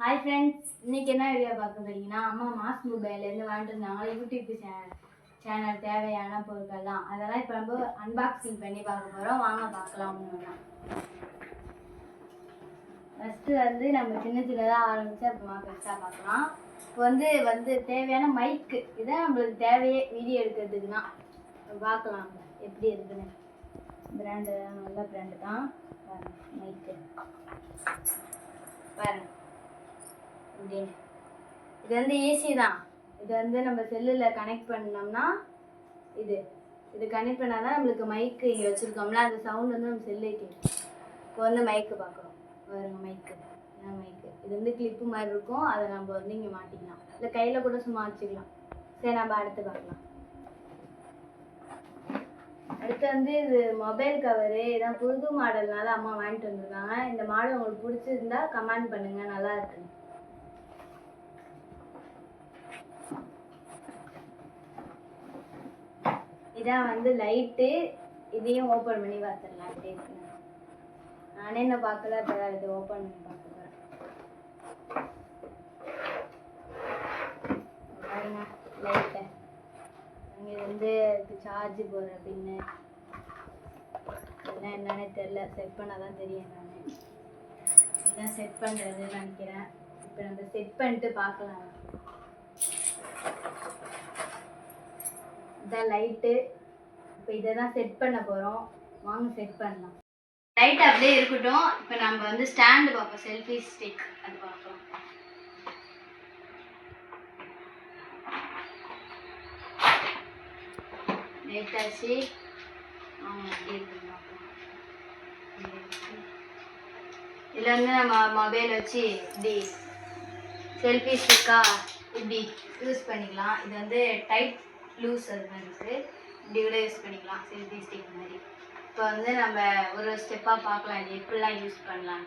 Hi friends இன்னைக்கு என்ன video பார்க்க போறீங்கன்னா அம்மா மாஸ் மொபைல்லேருந்து வாங்கிட்டு இருந்தாங்க யூடியூப் சேனல் சேனல் தேவையான பொருட்கள்லாம் அதெல்லாம் இப்போ நம்ம அன்பாக்சிங் பண்ணி பார்க்க போகிறோம் வாங்க பார்க்கலாம் ஒன்று ஃபஸ்ட்டு வந்து நம்ம சின்ன சின்னதாக ஆரம்பிச்சு அப்புறமா பெருசாக பார்க்கலாம். இப்போ வந்து வந்து தேவையான மைக்கு இதான் நம்மளுக்கு தேவையே வீடியோ எடுக்கிறதுக்குன்னா பார்க்கலாம் எப்படி இருக்குன்னு. பிராண்டு நல்ல பிராண்டு தான். மைக்கு பாருங்க. அப்படின்னு. இது வந்து ஈஸி தான். இது வந்து நம்ம செல்லில் கனெக்ட் பண்ணோம்னா இது. இது கனெக்ட் பண்ணால் தான் நம்மளுக்கு மைக்கு இங்கே வச்சுருக்கோம்ல அந்த சவுண்ட் வந்து நம்ம செல்லே கேட்கும் இப்போ வந்து மைக்கு பார்க்குறோம் பாருங்க மைக்கு இதான் மைக்கு இது வந்து கிளிப்பு மாதிரி இருக்கும். அதை நம்ம வந்து இங்கே மாட்டிக்கலாம். இல்லை கையில் கூட சும்மா வச்சுக்கலாம். சரி நம்ம அடுத்து பார்க்கலாம். அடுத்து வந்து இது மொபைல் கவரு இதான் புது மாடல்னால அம்மா வாங்கிட்டு வந்திருக்காங்க. இந்த மாடல் உங்களுக்கு பிடிச்சிருந்தா கமெண்ட் பண்ணுங்க. நல்லா இருக்குங்க இதான் வந்து லைட்டு இதையும் ஓப்பன் பண்ணி பார்த்துடலாம் எப்படி நானே என்ன பார்க்கல இப்போ இது ஓப்பன் பண்ணி பார்க்க போகிறேன் பாருங்க லைட்டை இங்கே வந்து இதுக்கு சார்ஜ் போடுற பின்னு. இதெல்லாம் என்னன்னு தெரில செட் பண்ணால் தான் தெரியும் நான். இதான் செட் பண்ணுறதுன்னு நினைக்கிறேன். இப்போ நம்ம செட் பண்ணிட்டு பார்க்கலாம். இதான் லைட்டு இப்போ இதை தான் செட் பண்ண போகிறோம் வாங்க செட் பண்ணலாம். லைட் அப்படியே இருக்கட்டும். இப்போ நம்ம வந்து ஸ்டாண்டு பார்ப்போம். செல்ஃபி ஸ்டிக் அது நெட் ஆச்சு. இதில் வந்து நம்ம மொபைல் வச்சு இப்படி செல்ஃபி ஸ்டிக்காக இப்படி யூஸ் பண்ணிக்கலாம். இது வந்து டைட் லூஸ் அது மாதிரி இருக்குது இப்படி கூட யூஸ் பண்ணிக்கலாம் செல்ஃபி ஸ்டிக் மாதிரி. இப்போ வந்து நம்ம ஒரு ஸ்டெப்பாக பார்க்கலாம் இது எப்படிலாம் யூஸ் பண்ணலாம்.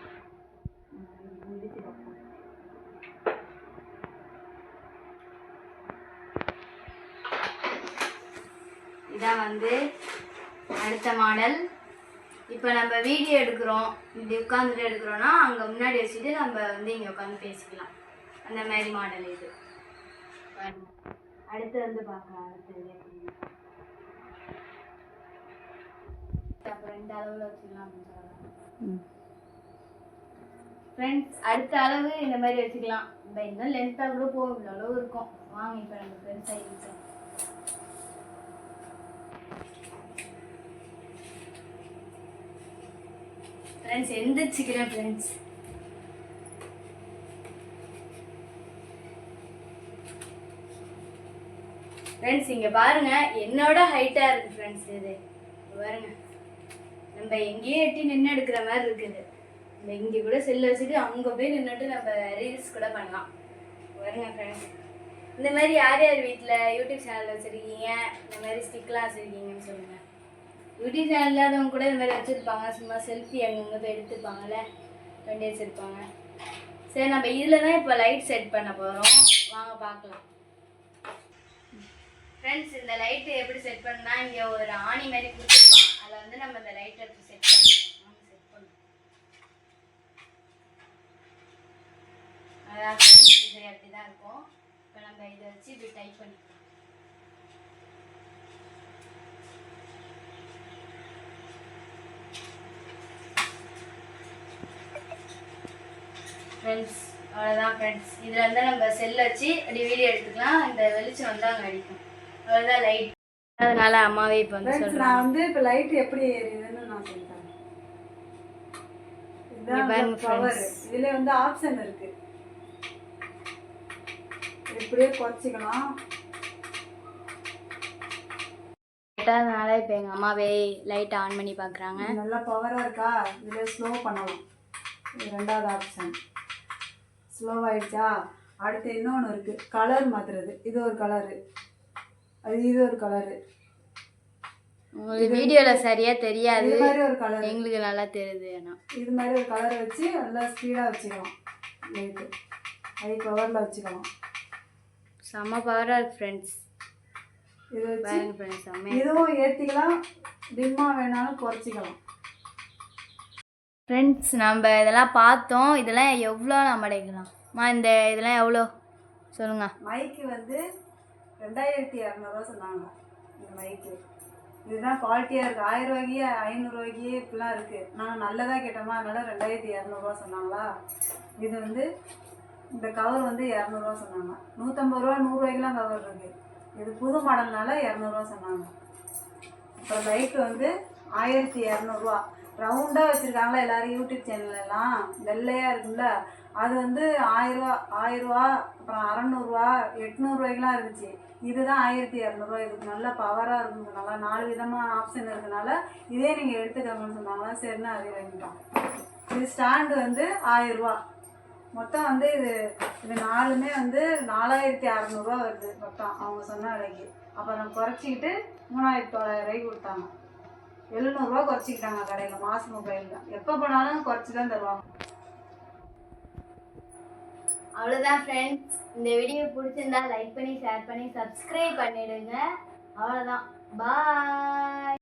இதான் வந்து அடுத்த மாடல் இப்போ நம்ம வீடியோ எடுக்கிறோம். இப்படி உட்காந்துட்டு எடுக்கிறோன்னா அங்கே முன்னாடி வச்சுட்டு நம்ம வந்து இங்கே உட்காந்து பேசிக்கலாம். அந்த மாதிரி மாடல் இது. அடுத்து வந்து பார்க்கலாம் அடுத்தது. அப்புறம் ரெண்டு அளவில் வச்சுக்கலாம் அப்படின்னு சொல்லலாம் ஃப்ரெண்ட்ஸ் அடுத்த அளவு இந்த மாதிரி வச்சுக்கலாம். இப்போ இன்னும் லென்த்தாக கூட போகும் இவ்வளோ அளவு இருக்கும். வாங்க இப்போ நம்ம பெருசாக இருக்கோம் ஃப்ரெண்ட்ஸ் எந்திரிச்சிக்கிறேன் ஃப்ரெண்ட்ஸ் ஃப்ரெண்ட்ஸ் இங்கே பாருங்கள் என்னோட ஹைட்டாக இருக்குது ஃப்ரெண்ட்ஸ் இது. இங்க பாருங்க. நம்ம எங்கேயே எட்டி நின்று எடுக்கிற மாதிரி இருக்குது. நம்ம இங்கே கூட செல்ல வச்சுட்டு அங்கே போய் நின்றுட்டு நம்ம ரீல்ஸ் கூட பண்ணலாம். பாருங்க ஃப்ரெண்ட்ஸ் இந்த மாதிரி யார் யார் வீட்டில் யூடியூப் சேனல் வச்சுருக்கீங்க? இந்த மாதிரி ஸ்டிக்லாம் வச்சுருக்கீங்கன்னு சொல்லுங்கள் யூடியூப் சேனல் இல்லாதவங்க கூட இந்த மாதிரி வச்சுருப்பாங்க. சும்மா செல்ஃபி அங்கங்கே போய் எடுத்துப்பாங்கல்ல? வண்டி வச்சுருப்பாங்க. சரி நம்ம இதில் தான் இப்போ லைட் செட் பண்ண போகிறோம் வாங்க பார்க்கலாம். ஃப்ரெண்ட்ஸ் இந்த லைட்டு எப்படி செட் பண்ணா இங்கே ஒரு ஆணி மாதிரி கொடுத்துருப்பாங்க. அதில் வந்து நம்ம இந்த லைட்டை செட் பண்ணணும்? செட் பண்ணணும். அதான் ஃப்ரெண்ட்ஸ் இது அப்படி தான் இருக்கும். இப்போ நம்ம இதை வச்சு இப்படி டைப் பண்ணிக்கலாம். ஃப்ரெண்ட்ஸ் அவ்வளோதான் ஃப்ரெண்ட்ஸ் இதில் வந்து நம்ம செல்லை வச்சு அப்படி வீடியோ எடுத்துக்கலாம். இந்த வெளிச்சம் வந்து அங்கே அடிக்கும். அவ்வளோதான் லைட் அதனால அம்மாவே இப்போ வந்து சொல்கிறாங்க நான் வந்து இப்போ லைட் எப்படி எரியுதுன்னு நான் சொல்றேன். இங்க இதுதான் பவர். இதுல வந்து ஆப்ஷன் இருக்கு. இப்படியே குறைச்சிக்கலாம். கேட்டதுனால இப்போ எங்கள் அம்மாவே லைட் ஆன் பண்ணி பார்க்குறாங்க நல்லா பவரா இருக்கா? இதுல ஸ்லோ பண்ணலாம். ரெண்டாவது ஆப்ஷன் ஸ்லோ ஆயிடுச்சா? அடுத்து இன்னொன்று இருக்கு. கலர் மாத்துறது. இது ஒரு கலரு அது இது ஒரு கலரு உங்களுக்கு வீடியோவில் சரியாக தெரியாது. இது மாதிரி ஒரு கலர் எங்களுக்கு நல்லா தெரியுது ஆனால் இது மாதிரி ஒரு கலரை வச்சு நல்லா ஸ்பீடாக வச்சுக்கலாம். லைட்டு ஹை பவரில் வச்சுக்கலாம். செம்ம பவராக ஃப்ரெண்ட்ஸ் இது வச்சு ஃப்ரெண்ட்ஸ் செம்மையாக இதுவும் ஏற்றிக்கலாம் டிம்மாக வேணாலும் குறைச்சிக்கலாம். ஃப்ரெண்ட்ஸ் நம்ம இதெல்லாம் பார்த்தோம். இதெல்லாம் எவ்வளோ நம்ம அடைக்கலாம்மா இந்த இதெல்லாம் எவ்வளோ? சொல்லுங்க. மைக்கு வந்து ரெண்டாயிரத்தி இரநூறுவா சொன்னாங்க இந்த மைக்கு இதுதான் குவாலிட்டியாக இருக்குது ஆயிரம் ரூபாய்க்கு ஐநூறுரூவாய்க்கு இப்படிலாம் இருக்குது நாங்கள் நல்லதாக கேட்டோமா அதனால் ரெண்டாயிரத்தி இரநூறுவா சொன்னாங்களா? இது வந்து இந்த கவர் வந்து இரநூறுவா சொன்னாங்க. நூற்றம்பது ரூபா நூறுரூவாய்க்குலாம் கவர் இருக்குது இது புது மாடல்னால இரநூறுவா சொன்னாங்க. அப்புறம் லைட் வந்து ஆயிரத்தி இரநூறுவா ரவுண்டாக வச்சுருக்காங்களா எல்லாரும் யூடியூப் சேனல்லாம் வெள்ளையாக இருக்குல்ல அது வந்து ஆயிரரூவா ஆயிரரூவா அப்புறம் அறநூறுவா எட்நூறுவாய்க்குலாம் இருந்துச்சு. இதுதான் ஆயிரத்தி இரநூறுவா. இதுக்கு நல்ல பவராக இருந்ததுனால நாலு விதமாக ஆப்ஷன் இருக்கனால இதே நீங்கள் எடுத்துக்கோங்கன்னு சொன்னாங்களா சரின்னு அதே வாங்கிட்டோம். இது ஸ்டாண்டு வந்து ஆயிரரூவா மொத்தம் வந்து இது இது நாலுமே வந்து நாலாயிரத்தி அறநூறுவா வருது மொத்தம் அவங்க சொன்ன விலைக்கு. அப்புறம் குறைச்சிக்கிட்டு மூணாயிரத்தி தொள்ளாயிரம் ரூபாய்க்கு கொடுத்தாங்க. எழுநூறுவா குறைச்சிக்கிட்டாங்க கடையில் மாசு மொபைலில் எப்போ போனாலும் குறைச்சி தான் தருவாங்க. அவ்வளோதான் ஃப்ரெண்ட்ஸ் இந்த வீடியோ பிடிச்சிருந்தா லைக் பண்ணி ஷேர் பண்ணி சப்ஸ்கிரைப் பண்ணிடுங்க. அவ்வளோதான் பாய்